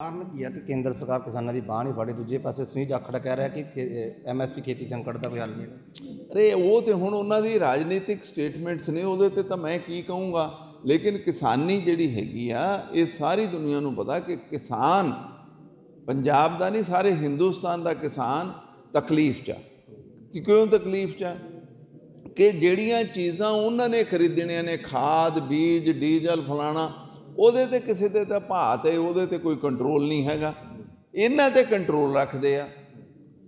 ਕਾਰਨ ਕੀ ਹੈ ਕਿ ਕੇਂਦਰ ਸਰਕਾਰ ਕਿਸਾਨਾਂ ਦੀ ਬਾਹ ਨਹੀਂ ਫੜੇ ਦੂਜੇ ਪਾਸੇ ਸੁਨੀਲ ਜਾਖੜ ਕਹਿ ਰਿਹਾ ਕਿ ਐਮਐਸਪੀ ਖੇਤੀ ਸੰਕਟ ਦਾ ਕੋਈ ਹੱਲ ਨਹੀਂ ਹੈ ਅਰੇ ਉਹ ਤੇ ਹੁਣ ਉਹਨਾਂ ਦੀ ਰਾਜਨੀਤਿਕ ਸਟੇਟਮੈਂਟਸ ਨੇ, ਉਹਦੇ ਤੇ ਤਾਂ ਮੈਂ ਕੀ ਕਹੂੰਗਾ? ਲੇਕਿਨ ਕਿਸਾਨੀ ਜਿਹੜੀ ਹੈਗੀ ਆ, ਇਹ ਸਾਰੀ ਦੁਨੀਆ ਨੂੰ ਪਤਾ ਕਿ ਕਿਸਾਨ, ਪੰਜਾਬ ਦਾ ਨਹੀਂ, ਸਾਰੇ ਹਿੰਦੁਸਤਾਨ ਦਾ ਕਿਸਾਨ ਤਕਲੀਫ 'ਚ ਆ। ਕਿਉਂ ਤਕਲੀਫ 'ਚ ਆ? ਕਿ ਜਿਹੜੀਆਂ ਚੀਜ਼ਾਂ ਉਹਨਾਂ ਨੇ ਖਰੀਦਣੀਆਂ ਨੇ, ਖਾਦ, ਬੀਜ, ਡੀਜ਼ਲ, ਫਲਾਣਾ ਉਹਦੇ ਤੇ ਕਿਸੇ ਤੇ ਤਾਂ ਭਾਅ ਤੇ ਉਹਦੇ ਤੇ ਕੋਈ ਕੰਟਰੋਲ ਨਹੀਂ ਹੈਗਾ। ਇਹਨਾਂ ਤੇ ਕੰਟਰੋਲ ਰੱਖਦੇ ਆ।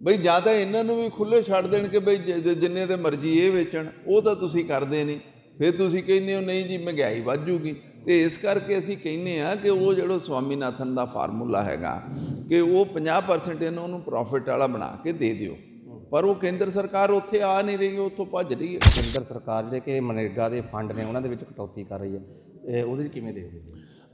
ਬਈ ਜਾਂ ਤਾਂ ਇਹਨਾਂ ਨੂੰ ਵੀ ਖੁੱਲੇ ਛੱਡ ਦੇਣ ਕਿ ਬਈ ਜ- ਜਿੰਨੇ ਤੇ ਮਰਜ਼ੀ ਇਹ ਵੇਚਣ, ਉਹ ਤਾਂ ਤੁਸੀਂ ਕਰਦੇ ਨਹੀਂ। ਫਿਰ ਤੁਸੀਂ ਕਹਿੰਦੇ ਹੋ, ਨਹੀਂ ਜੀ, ਮਹਿੰਗਾਈ ਵੱਜੂਗੀ ਤੇ ਇਸ ਕਰਕੇ ਅਸੀਂ ਕਹਿੰਦੇ ਆ ਕਿ ਉਹ ਜਿਹੜਾ ਸਵਾਮੀਨਾਥਨ ਦਾ ਫਾਰਮੂਲਾ ਹੈਗਾ ਕਿ ਉਹ 50% ਇਹਨਾਂ ਨੂੰ ਪ੍ਰੋਫਿਟ ਵਾਲਾ ਬਣਾ ਕੇ ਦੇ ਦਿਓ। ਪਰ ਉਹ ਕੇਂਦਰ ਸਰਕਾਰ ਉੱਥੇ ਆ ਨਹੀਂ ਰਹੀ ਉੱਥੋਂ ਭੱਜ ਰਹੀ ਹੈ। ਕੇਂਦਰ ਸਰਕਾਰ ਜਿਹੜੇ ਕਿ ਮਨਰੇਗਾ ਦੇ ਫੰਡ ਨੇ, ਉਹਨਾਂ ਦੇ ਵਿੱਚ ਕਟੌਤੀ ਕਰ ਰਹੀ ਹੈ। ਉਹਦੇ 'ਚ ਕਿਵੇਂ ਦੇਖਦੇ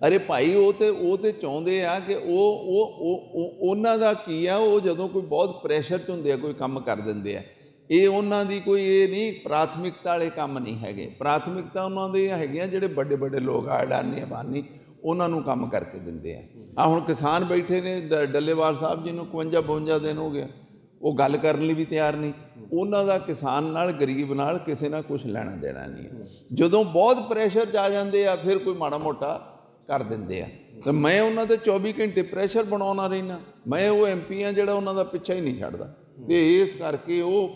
ਅਰੇ ਭਾਈ, ਉਹ ਤੇ ਉਹ ਤੇ ਚਾਹੁੰਦੇ ਆ ਕਿ ਉਹ ਉਹ, ਉਹ- ਉਹਨਾਂ ਦਾ ਕੀ ਆ, ਉਹ ਜਦੋਂ ਕੋਈ ਬਹੁਤ ਪ੍ਰੈਸ਼ਰ 'ਚ ਹੁੰਦੇ ਆ, ਕੋਈ ਕੰਮ ਕਰ ਦਿੰਦੇ ਆ। ਇਹ ਉਹਨਾਂ ਦੀ ਕੋਈ ਇਹ ਨਹੀਂ, ਪ੍ਰਾਥਮਿਕਤਾ ਵਾਲੇ ਕੰਮ ਨਹੀਂ ਹੈਗੇ। ਪ੍ਰਾਥਮਿਕਤਾ ਉਹਨਾਂ ਦੇ ਹੈਗੀਆਂ ਜਿਹੜੇ ਵੱਡੇ ਵੱਡੇ ਲੋਕ ਆ ਅਡਾਨੀ ਅਬਾਨੀ, ਉਹਨਾਂ ਨੂੰ ਕੰਮ ਕਰਕੇ ਦਿੰਦੇ ਆ। ਆ ਹੁਣ ਕਿਸਾਨ ਬੈਠੇ ਨੇ, ਡ- ਡੱਲੇਵਾਲ ਸਾਹਿਬ ਜੀ ਨੂੰ 51 52 ਦਿਨ ਹੋ ਗਿਆ। ਉਹ ਗੱਲ ਕਰਨ ਲਈ ਵੀ ਤਿਆਰ ਨਹੀਂ। ਉਹਨਾਂ ਦਾ ਕਿਸਾਨ ਨਾਲ ਗਰੀਬ ਨਾਲ ਕਿਸੇ ਨਾਲ ਕੁਝ ਲੈਣਾ ਦੇਣਾ ਨਹੀਂ ਜਦੋਂ ਬਹੁਤ ਪ੍ਰੈਸ਼ਰ 'ਚ ਆ ਜਾਂਦੇ ਆ ਫਿਰ ਕੋਈ ਮਾੜਾ ਮੋਟਾ ਕਰ ਦਿੰਦੇ ਆ। ਤੇ ਮੈਂ ਉਹਨਾਂ ਤੇ 24 ਘੰਟੇ ਪ੍ਰੈਸ਼ਰ ਬਣਾਉਣਾ ਰਹਿਣਾ ਮੈਂ ਉਹ ਐਮਪੀ ਆ ਜਿਹੜਾ ਉਹਨਾਂ ਦਾ ਪਿੱਛਾ ਹੀ ਨਹੀਂ ਛੱਡਦਾ। ਤੇ ਇਸ ਕਰਕੇ ਉਹ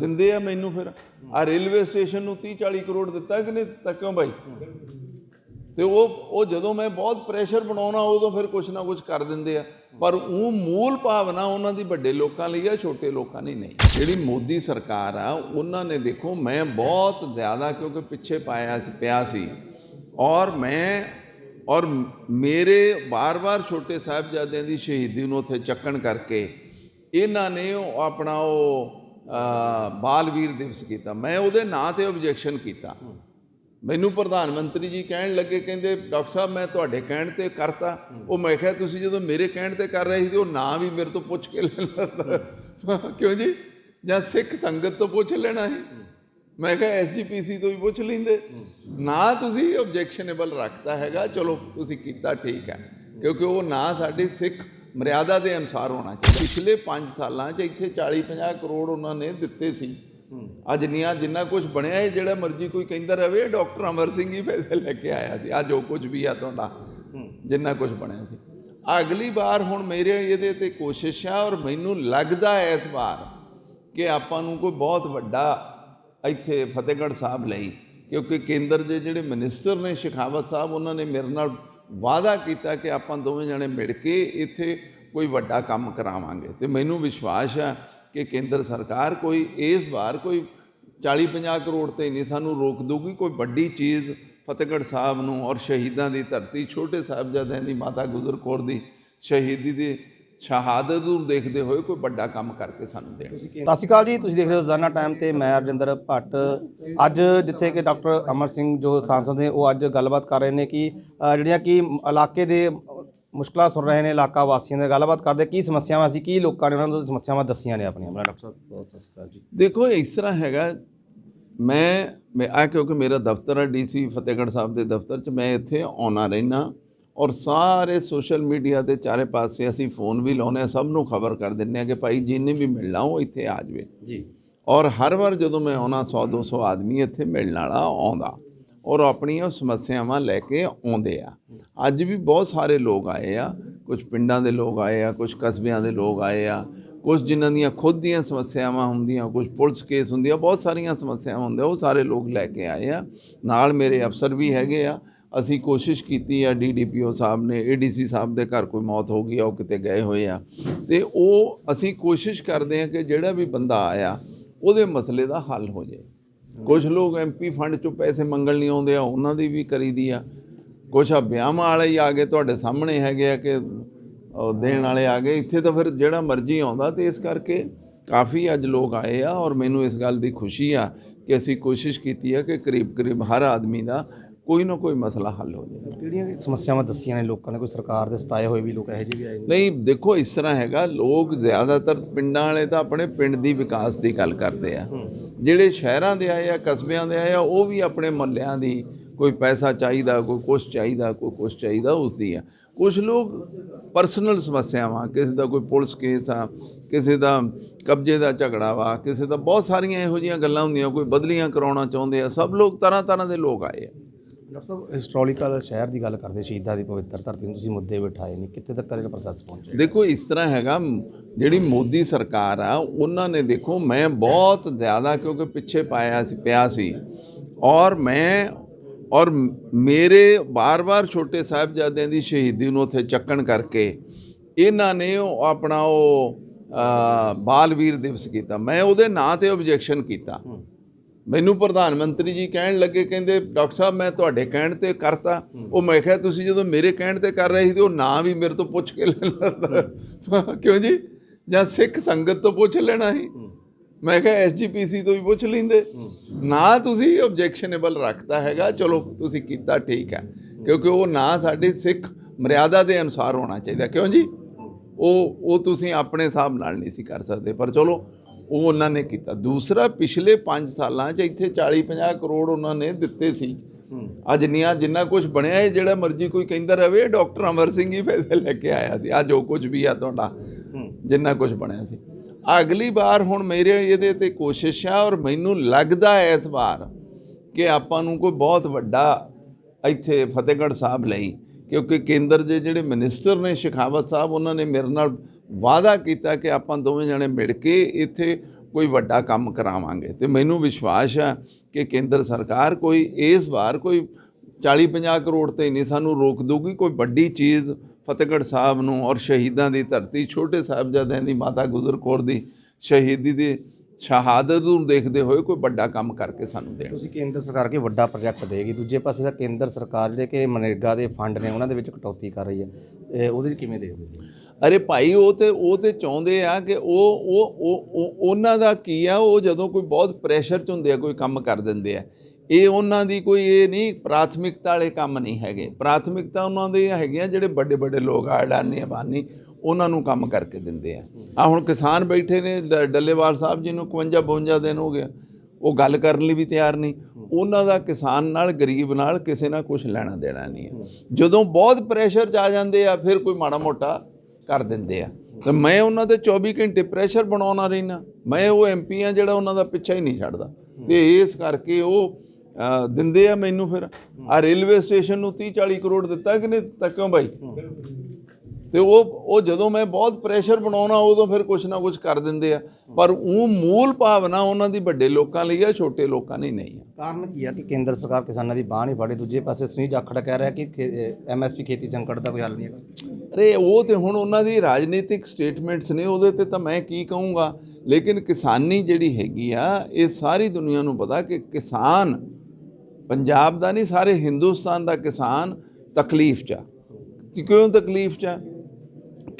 ਦਿੰਦੇ ਆ ਮੈਨੂੰ ਫਿਰ। ਆ ਰੇਲਵੇ ਸਟੇਸ਼ਨ ਨੂੰ 30 40 ਕਰੋੜ ਦਿੱਤਾ ਕਿ ਨਹੀਂ ਦਿੱਤਾ? ਕਿਉਂ ਭਾਈ ਤੇ ਉਹ ਉਹ ਜਦੋਂ ਮੈਂ ਬਹੁਤ ਪ੍ਰੈਸ਼ਰ ਬਣਾਉਣਾ ਉਦੋਂ ਫਿਰ ਕੁਝ ਨਾ ਕੁਝ ਕਰ ਦਿੰਦੇ ਆ। ਪਰ ਉਹ ਮੂਲ ਭਾਵਨਾ ਉਹਨਾਂ ਦੀ ਵੱਡੇ ਲੋਕਾਂ ਲਈ ਆ ਛੋਟੇ ਲੋਕਾਂ ਲਈ ਨਹੀਂ। ਜਿਹੜੀ ਮੋਦੀ ਸਰਕਾਰ ਆ ਉਹਨਾਂ ਨੇ ਦੇਖੋ ਮੈਂ ਬਹੁਤ ਜ਼ਿਆਦਾ ਕਿਉਂਕਿ ਪਿੱਛੇ ਪਾਇਆ ਪਿਆ ਸੀ। ਔਰ ਮੈਂ ਔਰ ਮੇਰੇ ਬਾਰ-ਬਾਰ ਛੋਟੇ ਸਾਹਿਬਜ਼ਾਦਿਆਂ ਦੀ ਸ਼ਹੀਦੀ ਨੂੰ ਉੱਥੇ ਚੱਕਣ ਕਰਕੇ ਇਹਨਾਂ ਨੇ ਆਪਣਾ ਉਹ ਅ, ਬਾਲਵੀਰ ਦਿਵਸ ਕੀਤਾ। ਮੈਂ ਉਹਦੇ ਨਾਂ ਤੇ ਆਬਜੈਕਸ਼ਨ ਕੀਤਾ। ਮੈਨੂੰ ਪ੍ਰਧਾਨ ਮੰਤਰੀ ਜੀ ਕਹਿਣ ਲੱਗੇ, ਕਹਿੰਦੇ, ਡਾਕਟਰ ਸਾਹਿਬ, ਮੈਂ ਤੁਹਾਡੇ ਕਹਿਣ ਤੇ ਕਰਤਾ। ਉਹ ਮੈਂ ਕਿਹਾ, ਤੁਸੀਂ ਜਦੋਂ ਮੇਰੇ ਕਹਿਣ ਤੇ ਕਰ ਰਹੇ ਸੀ ਉਹ ਨਾਂ ਵੀ ਮੇਰੇ ਤੋਂ ਪੁੱਛ ਕੇ ਲੈ ਲੈਂਦਾ ਕਿਉਂ ਜੀ? ਜਾਂ ਸਿੱਖ ਸੰਗਤ ਤੋਂ ਪੁੱਛ ਲੈਣਾ ਸੀ? ਮੈਂ ਕਿਹਾ ਐਸਜੀਪੀਸੀ ਤੋਂ ਵੀ ਪੁੱਛ ਲੈਂਦੇ। ਨਾ ਤੁਸੀਂ ਆਬਜੈਕਸ਼ਨੇਬਲ ਰੱਖਤਾ ਹੈਗਾ, ਚਲੋ, ਤੁਸੀਂ ਕੀਤਾ, ਠੀਕ ਹੈ। ਕਿਉਂਕਿ ਉਹ ਨਾ ਸਾਡੀ ਸਿੱਖ ਮਰਿਆਦਾ ਦੇ ਅਨੁਸਾਰ ਹੋਣਾ ਚਾਹੀਦਾ। ਪਿਛਲੇ 5 ਸਾਲਾਂ 'ਚ ਇੱਥੇ 40 50 ਕਰੋੜ ਉਹਨਾਂ ਨੇ ਦਿੱਤੇ ਸੀ। ਅੱਜ ਨੀਆਂ ਜਿੰਨਾ ਕੁਝ ਬਣਿਆ ਇਹ ਜਿਹੜਾ ਮਰਜ਼ੀ ਕੋਈ ਕਹਿੰਦਾ ਰਵੇ ਡਾਕਟਰ ਅਮਰ ਸਿੰਘ ਹੀ ਪੈਸੇ ਲੈ ਕੇ ਆਇਆ ਸੀ। ਆ ਜੋ ਕੁਝ ਵੀ ਆ ਤੁਹਾਡਾ ਜਿੰਨਾ ਕੁਝ ਬਣਿਆ ਸੀ। ਅਗਲੀ ਵਾਰ ਹੁਣ ਮੇਰੇ ਇਹਦੇ ਤੇ ਕੋਸ਼ਿਸ਼ ਆ ਔਰ ਮੈਨੂੰ ਲੱਗਦਾ ਹੈ ਇਸ ਵਾਰ ਕਿ ਆਪਾਂ ਨੂੰ ਕੋਈ ਬਹੁਤ ਵੱਡਾ ਇੱਥੇ ਫਤਿਹਗੜ੍ਹ ਸਾਹਿਬ ਲਈ ਕਿਉਂਕਿ ਕੇਂਦਰ ਦੇ ਜਿਹੜੇ ਮਿਨਿਸਟਰ ਨੇ ਸ਼ਿਖਾਵਤ ਸਾਹਿਬ ਉਹਨਾਂ ਨੇ ਮੇਰੇ ਨਾਲ ਵਾਅਦਾ ਕੀਤਾ ਕਿ ਆਪਾਂ ਦੋਵੇਂ ਜਣੇ ਮਿਲ ਕੇ ਇੱਥੇ ਕੋਈ ਵੱਡਾ ਕੰਮ ਕਰਾਵਾਂਗੇ। ਤੇ ਮੈਨੂੰ ਵਿਸ਼ਵਾਸ ਹੈ ਕਿ ਕੇਂਦਰ ਸਰਕਾਰ ਕੋਈ ਇਸ ਵਾਰ ਕੋਈ 40 50 ਕਰੋੜ ਤੇ ਨਹੀਂ ਸਾਨੂੰ ਰੋਕ ਦੂਗੀ ਕੋਈ ਵੱਡੀ ਚੀਜ਼ ਫਤਿਹਗੜ੍ਹ ਸਾਹਿਬ ਨੂੰ ਔਰ ਸ਼ਹੀਦਾਂ ਦੀ ਧਰਤੀ, ਛੋਟੇ ਸਾਹਿਬਜ਼ਾਦਿਆਂ ਦੀ, ਮਾਤਾ ਗੁਜਰ ਕੌਰ ਦੀ ਸ਼ਹੀਦੀ ਦੀ ਸ਼ਹਾਦਤ ਨੂੰ ਦੇਖਦੇ ਹੋਏ ਕੋਈ ਵੱਡਾ ਕੰਮ ਕਰਕੇ ਸਾਨੂੰ ਦੇਣ। ਸਤਿ ਸ਼੍ਰੀ ਅਕਾਲ ਜੀ, ਤੁਸੀਂ ਦੇਖ ਰਹੇ ਹੋ ਰੋਜ਼ਾਨਾ ਟਾਈਮ ਤੇ ਮੈਂ ਰਜਿੰਦਰ ਭੱਟ। ਅੱਜ ਜਿੱਥੇ ਕਿ ਡਾਕਟਰ ਅਮਰ ਸਿੰਘ ਜੋ ਸਾਂਸਦ ਨੇ, ਉਹ ਅੱਜ ਗੱਲਬਾਤ ਕਰ ਰਹੇ ਨੇ ਕਿ ਜਿਹੜੀਆਂ ਕਿ ਇਲਾਕੇ ਦੇ ਮੁਸ਼ਕਲਾਂ ਸੁਣ ਰਹੇ ਨੇ ਇਲਾਕਾ ਵਾਸੀਆਂ ਦੇ ਗੱਲਬਾਤ ਕਰਦੇ ਕੀ ਸਮੱਸਿਆਵਾਂ ਸੀ ਕੀ ਲੋਕਾਂ ਨੇ ਉਹਨਾਂ ਨੂੰ ਸਮੱਸਿਆਵਾਂ ਦੱਸੀਆਂ ਨੇ ਆਪਣੀਆਂ? ਮੈਂ ਡਾਕਟਰ ਸਾਹਿਬ ਬਹੁਤ ਸਤਿ ਸ਼੍ਰੀ ਅਕਾਲ ਜੀ। ਦੇਖੋ ਇਸ ਤਰ੍ਹਾਂ ਹੈਗਾ ਮੈਂ ਮੈਂ ਆ ਕਿਉਂਕਿ ਮੇਰਾ ਦਫ਼ਤਰ ਹੈ ਡੀਸੀ ਫਤਿਹਗੜ੍ਹ ਸਾਹਿਬ ਦੇ ਦਫ਼ਤਰ 'ਚ ਮੈਂ ਇੱਥੇ ਆਉਣਾ ਰਹਿਣਾ ਔਰ ਸਾਰੇ ਸੋਸ਼ਲ ਮੀਡੀਆ ਤੇ ਚਾਰੇ ਪਾਸੇ ਅਸੀਂ ਫੋਨ ਵੀ ਲਾਉਨੇ ਆ ਸਭ ਨੂੰ ਖਬਰ ਕਰ ਦਿੰਨੇ ਆ ਕਿ ਭਾਈ ਜਿਹਨੇ ਵੀ ਮਿਲਣਾ ਉਹ ਇੱਥੇ ਆ ਜਾਵੇ। ਜੀ। ਔਰ ਹਰ ਵਾਰ ਜਦੋਂ ਮੈਂ ਆਉਣਾ 100 200 ਆਦਮੀ ਇੱਥੇ ਮਿਲਣ ਵਾਲਾ ਆਉਂਦਾ। ਔਰ ਆਪਣੀਆਂ ਸਮੱਸਿਆਵਾਂ ਲੈ ਕੇ ਆਉਂਦੇ ਆ। ਅੱਜ ਵੀ ਬਹੁਤ ਸਾਰੇ ਲੋਕ ਆਏ ਆ। ਕੁਝ ਪਿੰਡਾਂ ਦੇ ਲੋਕ ਆਏ ਆ ਕੁਝ ਕਸਬਿਆਂ ਦੇ ਲੋਕ ਆਏ ਆ। ਕੁਝ ਜਿਨ੍ਹਾਂ ਦੀਆਂ ਖੁਦ ਦੀਆਂ ਸਮੱਸਿਆਵਾਂ ਹੁੰਦੀਆਂ ਕੁਝ ਪੁਲਿਸ ਕੇਸ ਹੁੰਦੀਆਂ ਬਹੁਤ ਸਾਰੀਆਂ ਸਮੱਸਿਆਵਾਂ ਹੁੰਦੀਆਂ, ਉਹ ਸਾਰੇ ਲੋਕ ਲੈ ਕੇ ਆਏ ਆ। ਨਾਲ ਮੇਰੇ ਅਫਸਰ ਵੀ ਹੈਗੇ ਆ। ਅਸੀਂ ਕੋਸ਼ਿਸ਼ ਕੀਤੀ ਆ ਡੀਡੀਪੀਓ ਸਾਹਿਬ ਨੇ ਏਡੀਸੀ ਸਾਹਿਬ ਦੇ ਘਰ ਕੋਈ ਮੌਤ ਹੋ ਗਈ ਆ, ਉਹ ਕਿਤੇ ਗਏ ਹੋਏ ਆ। ਤੇ ਉਹ, ਅਸੀਂ ਕੋਸ਼ਿਸ਼ ਕਰਦੇ ਆ ਕਿ ਜਿਹੜਾ ਵੀ ਬੰਦਾ ਆਇਆ, ਉਹਦੇ ਮਸਲੇ ਦਾ ਹੱਲ ਹੋ ਜਾਏ। ਕੁਝ ਲੋਕ ਐਮਪੀ ਫੰਡ ਚੋਂ ਪੈਸੇ ਮੰਗਣ ਨਹੀਂ ਆਉਂਦੇ ਆ ਉਹਨਾਂ ਦੀ ਵੀ ਕਰੀਦੀ ਆ। ਕੁਝ ਆ ਵਿਆਹਾਂ ਵਾਲੇ ਹੀ ਆ ਗਏ ਤੁਹਾਡੇ ਸਾਹਮਣੇ ਹੈਗੇ ਆ ਕਿ ਉਹ ਦੇਣ ਵਾਲੇ ਆ ਗਏ। ਇੱਥੇ ਤਾਂ ਫਿਰ ਜਿਹੜਾ ਮਰਜ਼ੀ ਆਉਂਦਾ ਤੇ ਇਸ ਕਰਕੇ ਕਾਫੀ ਅੱਜ ਲੋਕ ਆਏ ਆ ਔਰ ਮੈਨੂੰ ਇਸ ਗੱਲ ਦੀ ਖੁਸ਼ੀ ਆ ਕਿ ਅਸੀਂ ਕੋਸ਼ਿਸ਼ ਕੀਤੀ ਆ ਕਿ ਕਰੀਬ ਕਰੀਬ ਹਰ ਆਦਮੀ ਦਾ ਕੋਈ ਨਾ ਕੋਈ ਮਸਲਾ ਹੱਲ ਹੋ ਜਾਏ ਕਿਹੜੀਆਂ ਸਮੱਸਿਆਵਾਂ ਦੱਸੀਆਂ ਨੇ ਲੋਕਾਂ ਨੇ? ਕੋਈ ਸਰਕਾਰ ਦੇ ਸਤਾਏ ਹੋਏ ਵੀ ਲੋਕ ਇਹੋ ਜਿਹੇ ਵੀ ਆਏ ਨਹੀਂ ਦੇਖੋ ਇਸ ਤਰ੍ਹਾਂ ਹੈਗਾ ਲੋਕ ਜ਼ਿਆਦਾਤਰ ਪਿੰਡਾਂ ਵਾਲੇ ਤਾਂ ਆਪਣੇ ਪਿੰਡ ਦੀ ਵਿਕਾਸ ਦੀ ਗੱਲ ਕਰਦੇ ਆ। ਜਿਹੜੇ ਸ਼ਹਿਰਾਂ ਦੇ ਆਏ ਆ, ਕਸਬਿਆਂ ਦੇ ਆਏ ਆ, ਉਹ ਵੀ ਆਪਣੇ ਮਹੱਲਿਆਂ ਦੀ ਕੋਈ ਪੈਸਾ ਚਾਹੀਦਾ, ਕੋਈ ਕੁਛ ਚਾਹੀਦਾ, ਕੋਈ ਕੁਛ ਚਾਹੀਦਾ, ਉਸ ਦੀ ਆ। ਕੁਝ ਲੋਕ ਪਰਸਨਲ ਸਮੱਸਿਆਵਾਂ, ਕਿਸੇ ਦਾ ਕੋਈ ਪੁਲਿਸ ਕੇਸ ਆ, ਕਿਸੇ ਦਾ ਕਬਜ਼ੇ ਦਾ ਝਗੜਾ ਵਾ, ਕਿਸੇ ਦਾ ਬਹੁਤ ਸਾਰੀਆਂ ਇਹੋ ਜਿਹੀਆਂ ਗੱਲਾਂ ਹੁੰਦੀਆਂ, ਕੋਈ ਬਦਲੀਆਂ ਕਰਾਉਣਾ ਚਾਹੁੰਦੇ ਆ, ਸਭ ਲੋਕ ਤਰ੍ਹਾਂ ਤਰ੍ਹਾਂ ਦੇ ਲੋਕ ਆਏ ਆ। ਡਾਕਟਰ ਸਾਹਿਬ ਹਿਸਟੋਰੀਕਲ ਸ਼ਹਿਰ ਦੀ ਗੱਲ ਕਰਦੇ ਸ਼ਹੀਦਾਂ ਦੀ ਪਵਿੱਤਰ ਧਰਤੀ ਨੂੰ ਤੁਸੀਂ ਮੁੱਦੇ ਬਿਠਾਏ ਨੇ ਕਿੱਥੇ ਤੱਕ ਜਿਹੜਾ ਪ੍ਰੋਸੈਸ ਪਹੁੰਚਿਆ ਦੇਖੋ ਇਸ ਤਰ੍ਹਾਂ ਹੈਗਾ ਜਿਹੜੀ ਮੋਦੀ ਸਰਕਾਰ ਆ ਉਹਨਾਂ ਨੇ ਦੇਖੋ ਮੈਂ ਬਹੁਤ ਜ਼ਿਆਦਾ ਕਿਉਂਕਿ ਪਿੱਛੇ ਪਾਇਆ ਸੀ ਪਿਆ ਸੀ ਔਰ ਮੈਂ ਔਰ ਮੇਰੇ ਬਾਰ-ਬਾਰ ਛੋਟੇ ਸਾਹਿਬਜ਼ਾਦਿਆਂ ਦੀ ਸ਼ਹੀਦੀ ਨੂੰ ਉੱਥੇ ਚੱਕਣ ਕਰਕੇ ਇਹਨਾਂ ਨੇ ਆਪਣਾ ਉਹ ਬਾਲਵੀਰ ਦਿਵਸ ਕੀਤਾ। ਮੈਂ ਉਹਦੇ ਨਾਂ ਤੇ ਆਬਜੈਕਸ਼ਨ ਕੀਤਾ। ਮੈਨੂੰ ਪ੍ਰਧਾਨ ਮੰਤਰੀ ਜੀ ਕਹਿਣ ਲੱਗੇ, ਕਹਿੰਦੇ, ਡਾਕਟਰ ਸਾਹਿਬ, ਮੈਂ ਤੁਹਾਡੇ ਕਹਿਣ ਤੇ ਕਰਤਾ। ਉਹ ਮੈਂ ਕਿਹਾ, ਤੁਸੀਂ ਜਦੋਂ ਮੇਰੇ ਕਹਿਣ ਤੇ ਕਰ ਰਹੇ ਸੀ ਤੇ ਉਹ ਨਾਂ ਵੀ ਮੇਰੇ ਤੋਂ ਪੁੱਛ ਕੇ ਲੈ ਲੈਂਦਾ। ਕਿਉਂ ਜੀ? ਜਾਂ ਸਿੱਖ ਸੰਗਤ ਤੋਂ ਪੁੱਛ ਲੈਣਾ ਸੀ? ਮੈਂ ਕਿਹਾ ਐਸਜੀਪੀਸੀ ਤੋਂ ਵੀ ਪੁੱਛ ਲੈਂਦੇ। ਨਾ ਤੁਸੀਂ ਆਬਜੈਕਸ਼ਨੇਬਲ ਰੱਖਤਾ ਹੈਗਾ, ਚਲੋ ਤੁਸੀਂ ਕੀਤਾ, ਠੀਕ ਹੈ। ਕਿਉਂਕਿ ਉਹ ਨਾ ਸਾਡੀ ਸਿੱਖ ਮਰਿਆਦਾ ਦੇ ਅਨੁਸਾਰ ਹੋਣਾ ਚਾਹੀਦਾ। ਕਿਉਂ ਜੀ? ਉਹ ਉਹ ਤੁਸੀਂ ਆਪਣੇ ਹਿਸਾਬ ਨਾਲ ਨਹੀਂ ਸੀ ਕਰ ਸਕਦੇ। ਪਰ ਚਲੋ ਉਹ ਉਹਨਾਂ ਨੇ ਕੀਤਾ। ਦੂਸਰਾ ਪਿਛਲੇ 5 ਸਾਲਾਂ 'ਚ ਇੱਥੇ 40 50 ਕਰੋੜ ਉਹਨਾਂ ਨੇ ਦਿੱਤੇ ਸੀ। ਅੱਜ ਜਿੰਨੀਆਂ ਜਿੰਨਾ ਕੁਝ ਬਣਿਆ ਇਹ ਜਿਹੜਾ ਮਰਜ਼ੀ ਕੋਈ ਕਹਿੰਦਾ ਰਵੇ ਡਾਕਟਰ ਅਮਰ ਸਿੰਘ ਹੀ ਪੈਸੇ ਲੈ ਕੇ ਆਇਆ ਸੀ। ਆ ਜੋ ਕੁਝ ਵੀ ਆ ਤੁਹਾਡਾ ਜਿੰਨਾ ਕੁਝ ਬਣਿਆ ਸੀ। ਅਗਲੀ ਵਾਰ ਹੁਣ ਮੇਰੇ ਇਹਦੇ ਤੇ ਕੋਸ਼ਿਸ਼ ਆ ਔਰ ਮੈਨੂੰ ਲੱਗਦਾ ਹੈ ਇਸ ਵਾਰ ਕਿ ਆਪਾਂ ਨੂੰ ਕੋਈ ਬਹੁਤ ਵੱਡਾ ਇੱਥੇ ਫਤਿਹਗੜ੍ਹ ਸਾਹਿਬ ਲਈ ਕਿਉਂਕਿ ਕੇਂਦਰ ਦੇ ਜਿਹੜੇ ਮਿਨਿਸਟਰ ਨੇ, ਸ਼ਿਖਾਵਤ ਸਾਹਿਬ, ਉਹਨਾਂ ਨੇ ਮੇਰੇ ਨਾਲ ਵਾਅਦਾ ਕੀਤਾ ਕਿ ਆਪਾਂ ਦੋਵੇਂ ਜਣੇ ਮਿਲ ਕੇ ਇੱਥੇ ਕੋਈ ਵੱਡਾ ਕੰਮ ਕਰਾਵਾਂਗੇ। ਤੇ ਮੈਨੂੰ ਵਿਸ਼ਵਾਸ ਹੈ ਕਿ ਕੇਂਦਰ ਸਰਕਾਰ ਕੋਈ ਇਸ ਵਾਰ ਕੋਈ 40 50 ਕਰੋੜ ਤੇ ਨਹੀਂ ਸਾਨੂੰ ਰੋਕ ਦਊਗੀ। ਕੋਈ ਵੱਡੀ ਚੀਜ਼ ਫਤਿਹਗੜ੍ਹ ਸਾਹਿਬ ਨੂੰ ਔਰ ਸ਼ਹੀਦਾਂ ਦੀ ਧਰਤੀ, ਛੋਟੇ ਸਾਹਿਬਜ਼ਾਦਿਆਂ ਦੀ, ਮਾਤਾ ਗੁਜਰ ਕੌਰ ਦੀ, ਸ਼ਹੀਦੀ ਦੇ ਸ਼ਹਾਦਤ ਨੂੰ ਦੇਖਦੇ ਹੋਏ ਕੋਈ ਵੱਡਾ ਕੰਮ ਕਰਕੇ ਸਾਨੂੰ ਦੇਣ। ਤੁਸੀਂ ਕੇਂਦਰ ਸਰਕਾਰ ਕੇ ਵੱਡਾ ਪ੍ਰੋਜੈਕਟ ਦੇਗੀ। ਦੂਜੇ ਪਾਸੇ ਦਾ ਕੇਂਦਰ ਸਰਕਾਰ ਜਿਹੜੇ ਕਿ ਮਨਰੇਗਾ ਦੇ ਫੰਡ ਨੇ ਉਹਨਾਂ ਦੇ ਵਿੱਚ ਕਟੌਤੀ ਕਰ ਰਹੀ ਹੈ। ਇਹ ਉਹਦੇ ਕਿਵੇਂ ਦੇਖਦੇ ਅਰੇ ਭਾਈ ਉਹ ਤੇ ਉਹ ਤੇ ਚਾਹੁੰਦੇ ਆ ਕਿ ਉਹ ਉਹ ਉਹ ਉਹ- ਉਹਨਾਂ ਦਾ ਕੀ ਆ ਉਹ ਜਦੋਂ ਕੋਈ ਬਹੁਤ ਪ੍ਰੈਸ਼ਰ ਚ ਹੁੰਦੇ ਆ ਕੋਈ ਕੰਮ ਕਰ ਦਿੰਦੇ ਆ। ਇਹ ਉਹਨਾਂ ਦੀ ਕੋਈ ਇਹ ਨਹੀਂ ਪ੍ਰਾਥਮਿਕਤਾ ਵਾਲੇ ਕੰਮ ਨਹੀਂ ਹੈਗੇ। ਪ੍ਰਾਥਮਿਕਤਾ ਉਹਨਾਂ ਦੇ ਹੈਗੀਆਂ ਜਿਹੜੇ ਵੱਡੇ ਵੱਡੇ ਲੋਕ ਆ ਅਡਾਨੀ ਅਬਾਨੀ ਉਹਨਾਂ ਨੂੰ ਕੰਮ ਕਰਕੇ ਦਿੰਦੇ ਆ। ਆ ਹੁਣ ਕਿਸਾਨ ਬੈਠੇ ਨੇ, ਡ- ਡੱਲੇਵਾਲ ਸਾਹਿਬ ਜੀ ਨੂੰ 51 52 ਦਿਨ ਹੋ ਗਿਆ। ਉਹ ਗੱਲ ਕਰਨ ਲਈ ਵੀ ਤਿਆਰ ਨਹੀਂ। ਉਹਨਾਂ ਦਾ ਕਿਸਾਨ ਨਾਲ, ਗਰੀਬ ਨਾਲ ਕਿਸੇ ਨਾਲ ਕੁਝ ਲੈਣਾ ਦੇਣਾ ਨਹੀਂ ਹੈ ਜਦੋਂ ਬਹੁਤ ਪ੍ਰੈਸ਼ਰ ਚ ਆ ਜਾਂਦੇ ਆ, ਫਿਰ ਕੋਈ ਮਾੜਾ ਮੋਟਾ ਕਰ ਦਿੰਦੇ ਆ। ਤੇ ਮੈਂ ਉਹਨਾਂ ਤੇ 24 ਘੰਟੇ ਪ੍ਰੈਸ਼ਰ ਬਣਾਉਣਾ ਰਹਿਣਾ ਮੈਂ ਉਹ ਐਮਪੀ ਆ ਜਿਹੜਾ ਉਹਨਾਂ ਦਾ ਪਿੱਛਾ ਹੀ ਨਹੀਂ ਛੱਡਦਾ। ਤੇ ਇਸ ਕਰਕੇ ਉਹ ਦਿੰਦੇ ਆ ਮੈਨੂੰ ਫਿਰ। ਆ ਰੇਲਵੇ ਸਟੇਸ਼ਨ ਨੂੰ 30 40 ਕਰੋੜ ਦਿੱਤਾ ਕਿ ਨਹੀਂ ਦਿੱਤਾ? ਕਿਉਂ ਬਾਈ? ਤੇ ਉਹ ਉਹ ਜਦੋਂ ਮੈਂ ਬਹੁਤ ਪ੍ਰੈਸ਼ਰ ਬਣਾਉਣਾ ਉਦੋਂ ਫਿਰ ਕੁਝ ਨਾ ਕੁਝ ਕਰ ਦਿੰਦੇ ਆ। ਪਰ ਉਹ ਮੂਲ ਭਾਵਨਾ ਉਹਨਾਂ ਦੀ ਵੱਡੇ ਲੋਕਾਂ ਲਈ ਆ ਛੋਟੇ ਲੋਕਾਂ ਲਈ ਨਹੀਂ ਆ। ਕਾਰਨ ਕੀ ਆ ਕਿ ਕੇਂਦਰ ਸਰਕਾਰ ਕਿਸਾਨਾਂ ਦੀ ਬਾਹ ਨਹੀਂ ਫੜੇ ਦੂਜੇ ਪਾਸੇ ਸੁਨੀਲ ਜਾਖੜ ਕਹਿ ਰਿਹਾ ਕਿ ਐਮਐਸਪੀ ਖੇਤੀ ਸੰਕਟ ਦਾ ਕੋਈ ਹੱਲ ਨਹੀਂ ਹੈਗਾ। ਅਰੇ ਉਹ ਤੇ ਹੁਣ ਉਹਨਾਂ ਦੀ ਰਾਜਨੀਤਿਕ ਸਟੇਟਮੈਂਟਸ ਨੇ ਉਹਦੇ ਤੇ ਤਾਂ ਮੈਂ ਕੀ ਕਹੂੰਗਾ? ਲੇਕਿਨ ਕਿਸਾਨੀ ਜਿਹੜੀ ਹੈਗੀ ਆ ਇਹ ਸਾਰੀ ਦੁਨੀਆ ਨੂੰ ਪਤਾ ਕਿ ਕਿਸਾਨ ਪੰਜਾਬ ਦਾ ਨਹੀਂ ਸਾਰੇ ਹਿੰਦੁਸਤਾਨ ਦਾ ਕਿਸਾਨ ਤਕਲੀਫ 'ਚ ਆ। ਕਿਉਂ ਤਕਲੀਫ 'ਚ ਆ?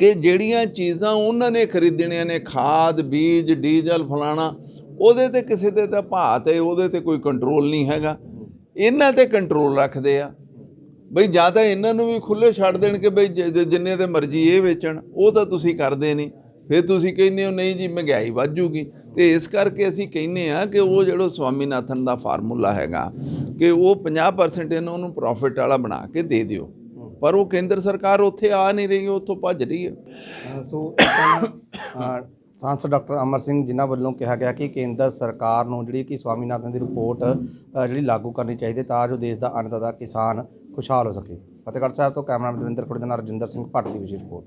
ਕਿ ਜਿਹੜੀਆਂ ਚੀਜ਼ਾਂ ਉਹਨਾਂ ਨੇ ਖਰੀਦਣੀਆਂ ਨੇ, ਖਾਦ, ਬੀਜ, ਡੀਜ਼ਲ, ਫਲਾਣਾ, ਉਹਦੇ ਤੇ ਕਿਸੇ ਤੇ ਤਾਂ ਭਾਅ ਤੇ ਉਹਦੇ ਤੇ ਕੋਈ ਕੰਟਰੋਲ ਨਹੀਂ ਹੈਗਾ। ਇਹਨਾਂ ਤੇ ਕੰਟਰੋਲ ਰੱਖਦੇ ਆ। ਬਈ ਜਾਂ ਤਾਂ ਇਹਨਾਂ ਨੂੰ ਵੀ ਖੁੱਲੇ ਛੱਡ ਦੇਣ ਕਿ ਬਈ ਜਿੰਨੇ ਤੇ ਮਰਜ਼ੀ ਇਹ ਵੇਚਣ, ਉਹ ਤਾਂ ਤੁਸੀਂ ਕਰਦੇ ਨਹੀਂ। ਫਿਰ ਤੁਸੀਂ ਕਹਿੰਦੇ ਹੋ, ਨਹੀਂ ਜੀ, ਮਹਿੰਗਾਈ ਵੱਧ ਜੂਗੀ। ਤੇ ਇਸ ਕਰਕੇ ਅਸੀਂ ਕਹਿੰਦੇ ਆ ਕਿ ਉਹ ਜਿਹੜਾ ਸਵਾਮੀਨਾਥਨ ਦਾ ਫਾਰਮੂਲਾ ਹੈਗਾ, ਕਿ ਉਹ 50% ਇਹਨਾਂ ਨੂੰ ਪ੍ਰੋਫਿਟ ਵਾਲਾ ਬਣਾ ਕੇ ਦੇ ਦਿਓ। ਪਰ ਉਹ ਕੇਂਦਰ ਸਰਕਾਰ ਉੱਥੇ ਆ ਨਹੀਂ ਰਹੀ ਉੱਥੋਂ ਭੱਜ ਰਹੀ ਹੈ। ਸੋ ਸਾਂਸਦ ਡਾਕਟਰ ਅਮਰ ਸਿੰਘ ਜਿਨ੍ਹਾਂ ਵੱਲੋਂ ਕਿਹਾ ਗਿਆ ਕਿ ਕੇਂਦਰ ਸਰਕਾਰ ਨੂੰ ਜਿਹੜੀ ਕਿ ਸਵਾਮੀਨਾਥਨ ਦੀ ਰਿਪੋਰਟ ਜਿਹੜੀ ਲਾਗੂ ਕਰਨੀ ਚਾਹੀਦੀ, ਤਾਂ ਜੋ ਦੇਸ਼ ਦਾ ਅੰਨਦਾਤਾ ਕਿਸਾਨ ਖੁਸ਼ਹਾਲ ਹੋ ਸਕੇ। ਫਤਿਹਗੜ੍ਹ ਸਾਹਿਬ ਤੋਂ ਕੈਮਰਾਮੈਨ ਦਵਿੰਦਰ ਖੁਰਦ ਨਾਲ ਰਜਿੰਦਰ ਸਿੰਘ ਭੱਟ ਦੀ ਵਿਸ਼ੇਸ਼ ਰਿਪੋਰਟ।